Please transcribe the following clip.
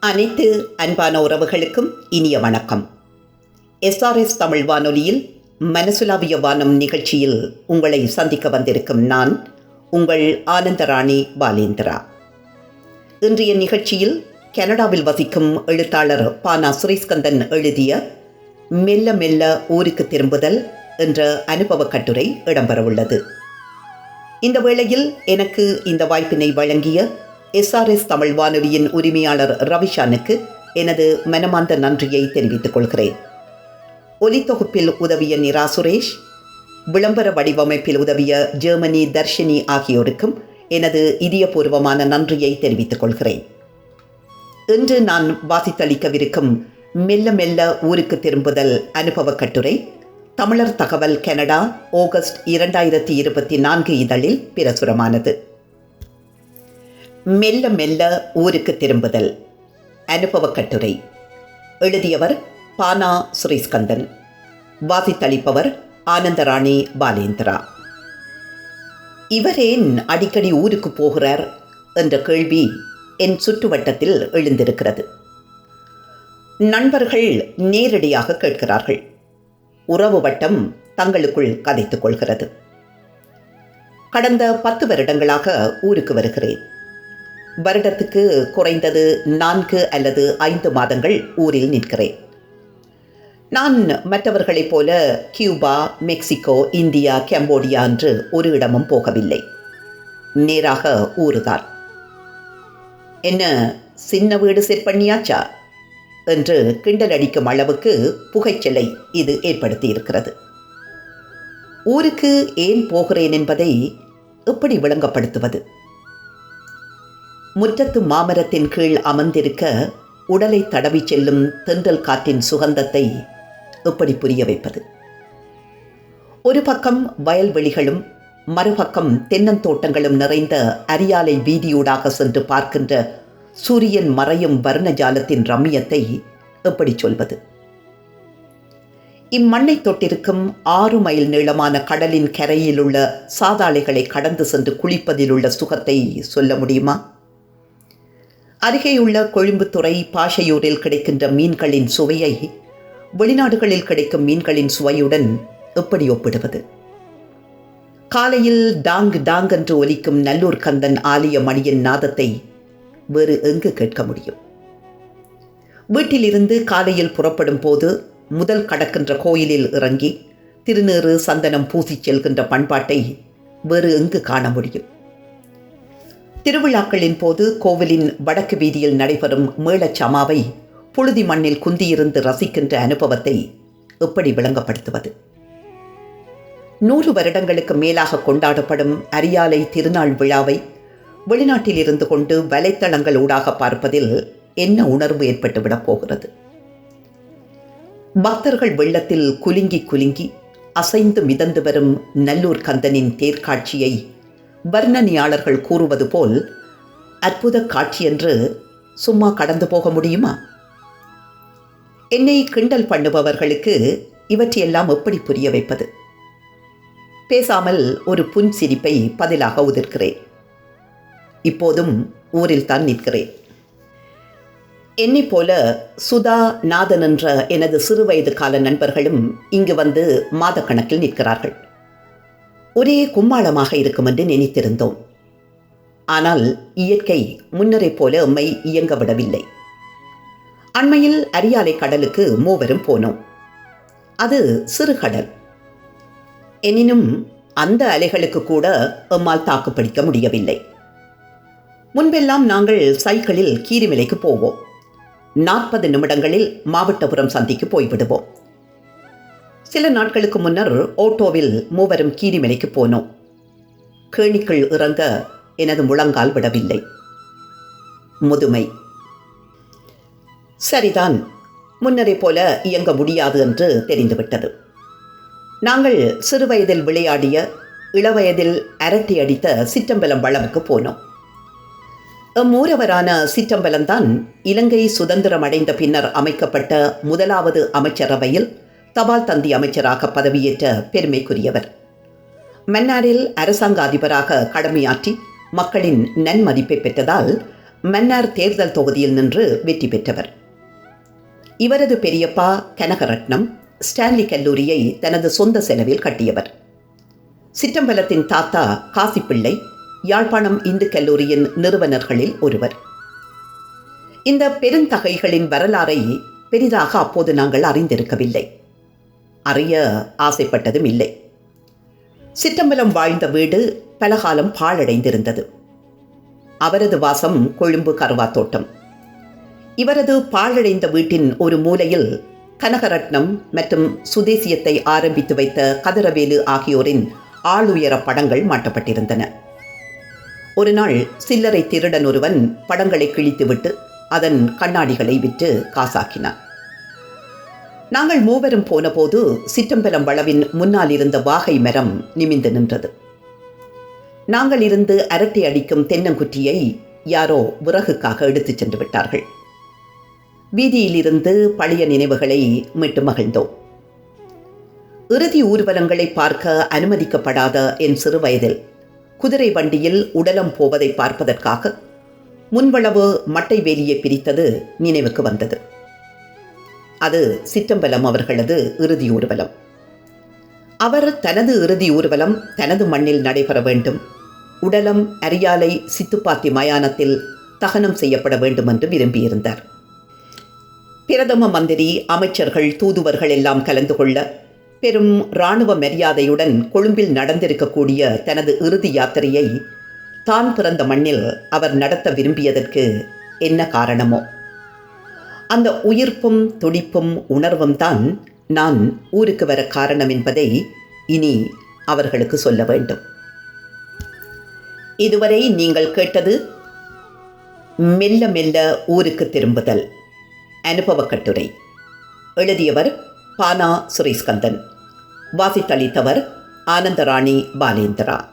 அனைத்து அன்பான உறவுகளுக்கும் இனிய வணக்கம். எஸ்ஆர்எஸ் தமிழ் வானொலியில் மனசுலாவிய வானம் நிகழ்ச்சியில் உங்களை சந்திக்க வந்திருக்கும் நான் உங்கள் ஆனந்தராணி பாலேந்திரா. இன்றைய நிகழ்ச்சியில் கனடாவில் வசிக்கும் எழுத்தாளர் பானா சுரேஷ்கந்தன் எழுதிய மெல்ல மெல்ல ஊருக்கு திரும்புதல் என்ற அனுபவக் கட்டுரை இடம்பெறவுள்ளது. இந்த வேளையில் எனக்கு இந்த வாய்ப்பினை வழங்கிய எஸ்ஆர்எஸ் தமிழ் வானொலியின் உரிமையாளர் ரவிஷானுக்கு எனது மனமார்ந்த நன்றியை தெரிவித்துக் கொள்கிறேன். ஒலித்தொகுப்பில் உதவிய நிரா சுரேஷ் விளம்பர வடிவமைப்பில் உதவிய ஜெர்மனி தர்ஷினி ஆகியோருக்கும் எனது இதயபூர்வமான நன்றியை தெரிவித்துக் கொள்கிறேன். இன்று நான் வாசித்தளிக்கவிருக்கும் மெல்ல மெல்ல ஊருக்கு திரும்புதல் அனுபவக் கட்டுரை தமிழர் தகவல் கனடா ஆகஸ்ட் இரண்டாயிரத்தி இருபத்தி நான்கு இதழில் பிரசுரமானது. மெல்ல மெல்ல ஊருக்கு திரும்புதல். அனுபவக் கட்டுரை. எழுதியவர் பானா சுரேஷ்கந்தன். வாசித்தளிப்பவர் ஆனந்தராணி பாலேந்திரா. இவரேன் அடிக்கடி ஊருக்கு போகிறார் என்ற கேள்வி என் சுற்றுவட்டத்தில் எழுந்திருக்கிறது. நண்பர்கள் நேரடியாக கேட்கிறார்கள். உறவு வட்டம் தங்களுக்குள் கதைத்துக் கொள்கிறது. கடந்த பத்து வருடங்களாக ஊருக்கு வருகிறேன். வருடத்துக்கு குறைந்தது நான்கு அல்லது ஐந்து மாதங்கள் ஊரில் நிற்கிறேன். நான் மற்றவர்களைப் போல கியூபா மெக்சிகோ இந்தியா கம்போடியா என்று ஒரு இடமும் போகவில்லை. நேராக ஊருதான் என்ன சின்ன வீடு செட் பண்ணியாச்சா என்று கிண்டல் அடிக்கும் அளவுக்கு புகைச்சலை இது ஏற்படுத்தியிருக்கிறது. ஊருக்கு ஏன் போகிறேன் என்பதை எப்படி விளங்கப்படுத்துவது? முற்றத்து மாமரத்தின் கீழ் அமர்ந்திருக்க உடலை தடவி செல்லும் தென்றல் காற்றின் சுகந்தத்தை எப்படி புரிய வைப்பது. ஒரு பக்கம் வயல்வெளிகளும் மறுபக்கம் தென்னந்தோட்டங்களும் நிறைந்த அரியாலை வீதியூடாக சென்று பார்க்கின்ற சூரியன் மறையும் வர்ணஜாலத்தின் ரம்மியத்தை எப்படி சொல்வது. இம்மண்ணை தொட்டிருக்கும் ஆறு மைல் நீளமான கடலின் கரையில் உள்ள சாதாளைகளை கடந்து சென்று குளிப்பதில் உள்ள சுகத்தை சொல்ல முடியுமா? அருகேயுள்ள கொழும்புத்துறை பாஷையூரில் கிடைக்கின்ற மீன்களின் சுவையை வெளிநாடுகளில் கிடைக்கும் மீன்களின் சுவையுடன் எப்படி ஒப்பிடுவது? காலையில் டாங் டாங் என்று ஒலிக்கும் நல்லூர் கந்தன் ஆலய மணியின் நாதத்தை வேறு எங்கு கேட்க முடியும்? வீட்டிலிருந்து காலையில் புறப்படும் போது முதல் கடக்கின்ற கோயிலில் இறங்கி திருநீறு சந்தனம் பூசிச் செல்கின்ற பண்பாட்டை வேறு எங்கு காண முடியும்? திருவிழாக்களின் போது கோவிலின் வடக்கு வீதியில் நடைபெறும் மேளச்சமாவை புழுதி மண்ணில் குந்தியிருந்து ரசிக்கின்ற அனுபவத்தை எப்படி விளங்கப்படுத்துவது? நூறு வருடங்களுக்கு மேலாக கொண்டாடப்படும் அரியாலை திருநாள் விழாவை வெளிநாட்டில் இருந்து கொண்டு வலைத்தளங்கள் ஊடாக பார்ப்பதில் என்ன உணர்வு ஏற்பட்டுவிடப் போகிறது? பக்தர்கள் வெள்ளத்தில் குலுங்கி குலுங்கி அசைந்து மிதந்து வரும் நல்லூர் கந்தனின் தேர்க்காட்சியை வர்ணனையாளர்கள் கூறுவது போல் அற்புத காட்சி என்று சும்மா கடந்து போக முடியுமா? என்னை கிண்டல் பண்ணுபவர்களுக்கு இவற்றையெல்லாம் எப்படி புரிய வைப்பது? பேசாமல் ஒரு புன் சிரிப்பை பதிலாக உதிர்க்கிறேன். இப்போதும் ஊரில் தான் நிற்கிறேன். என்னைப் போல சுதா நாதன் என்ற எனது சிறுவயது கால நண்பர்களும் இங்கு வந்து மாதக்கணக்கில் நிற்கிறார்கள். ஒரே கும்மாளமாக இருக்கும் என்று நினைத்திருந்தோம். ஆனால் இயற்கை முன்னரை போல எம்மை இயங்க விடவில்லை. அண்மையில் அரியாலை கடலுக்கு மூவரும் போனோம். அது சிறுகடல் எனினும் அந்த அலைகளுக்கு கூட எம்மால் தாக்குப்பிடிக்க முடியவில்லை. முன்பெல்லாம் நாங்கள் சைக்கிளில் கீரிமலைக்கு போவோம். நாற்பது நிமிடங்களில் மாவட்டபுரம் சந்திக்கு போய்விடுவோம். சில நாட்களுக்கு முன்னர் ஓட்டோவில் மூவரும் கீரிமலைக்கு போனோம். கேணிக்குள் இறங்க எனது முழங்கால் விடவில்லை. முதுமை. சரிதான் முன்னரை போல இயங்க முடியாது என்று தெரிந்துவிட்டது. நாங்கள் சிறுவயதில் விளையாடிய இளவயதில் அரட்டி அடித்த சிற்றம்பலம் வளவுக்கு போனோம். எம்மூரவரான சிற்றம்பலம்தான் இலங்கை சுதந்திரம் அடைந்த பின்னர் அமைக்கப்பட்ட முதலாவது அமைச்சரவையில் தபால் தந்தி அமைச்சராக பதவியேற்ற பெருமைக்குரியவர். மன்னாரில் அரசாங்க அதிபராக கடமையாற்றி மக்களின் நன்மதிப்பை பெற்றதால் மன்னார் தேர்தல் தொகுதியில் நின்று வெற்றி பெற்றவர். இவரது பெரியப்பா கனகரட்னம் ஸ்டான்லி கல்லூரியை தனது சொந்த செலவில் கட்டியவர். சிற்றம்பலத்தின் தாத்தா காசிப்பிள்ளை யாழ்ப்பாணம் இந்து கல்லூரியின் நிறுவனர்களில் ஒருவர். இந்த பெருந்தகைகளின் வரலாறை பெரிதாக அப்போது நாங்கள் அறிந்திருக்கவில்லை. அறிய ஆசைப்பட்டதும் இல்லை. சிற்றம்பலம் வாழ்ந்த வீடு பலகாலம் பாழடைந்திருந்தது. அவரது வாசம் கொழும்பு கருவா தோட்டம் இவரது பாழடைந்த வீட்டின் ஒரு மூலையில் கனகரட்னம் மற்றும் சுதேசியத்தை ஆரம்பித்து வைத்த கதிரவேலு ஆகியோரின் ஆளுயர படங்கள் மாட்டப்பட்டிருந்தன. ஒரு நாள் சில்லறை திருடன் ஒருவன் படங்களை கிழித்துவிட்டு அதன் கண்ணாடிகளை விற்று காசாக்கினான். நாங்கள் மூவரும் போனபோது சிற்றம்பலம் வளவின் முன்னால் இருந்த வாகை மரம் நிமிந்து நின்றது. நாங்கள் இருந்து அரட்டை அடிக்கும் தென்னங்குற்றியை யாரோ விறகுக்காக எடுத்துச் சென்று விட்டார்கள். வீதியிலிருந்து பழைய நினைவுகளை மீட்டு மகிழ்ந்தோம். இறுதி ஊர்வலங்களை பார்க்க அனுமதிக்கப்படாத என் சிறு வயதில் குதிரை வண்டியில் உடலம் போவதை பார்ப்பதற்காக முன்வளவு மட்டை வேலியை பிரித்தது நினைவுக்கு வந்தது. அது சிற்றம்பலம் அவர்களது இறுதி ஊர்வலம். அவர் தனது இறுதி ஊர்வலம் தனது மண்ணில் நடைபெற வேண்டும். உடலம் அரியாலை சித்துப்பாத்தி மயானத்தில் தகனம் செய்யப்பட வேண்டும் என்று விரும்பியிருந்தார். பிரதம மந்திரி அமைச்சர்கள் தூதுவர்கள் எல்லாம் கலந்து கொள்ள பெரும் இராணுவ மரியாதையுடன் கொழும்பில் நடந்திருக்கக்கூடிய தனது இறுதி யாத்திரையை தான் பிறந்த மண்ணில் அவர் நடத்த விரும்பியதற்கு என்ன காரணமோ? அந்த உயிர்ப்பும் துடிப்பும் உணர்வும் தான் நான் ஊருக்கு வர காரணம் என்பதை இனி அவர்களுக்கு சொல்ல வேண்டும். இதுவரை நீங்கள் கேட்டது மெல்ல மெல்ல ஊருக்கு திரும்புதல். அனுபவக் கட்டுரை எழுதியவர் பானா சுரேஷ்கந்தன். வாசித்தளித்தவர் ஆனந்தராணி பாலேந்திரா.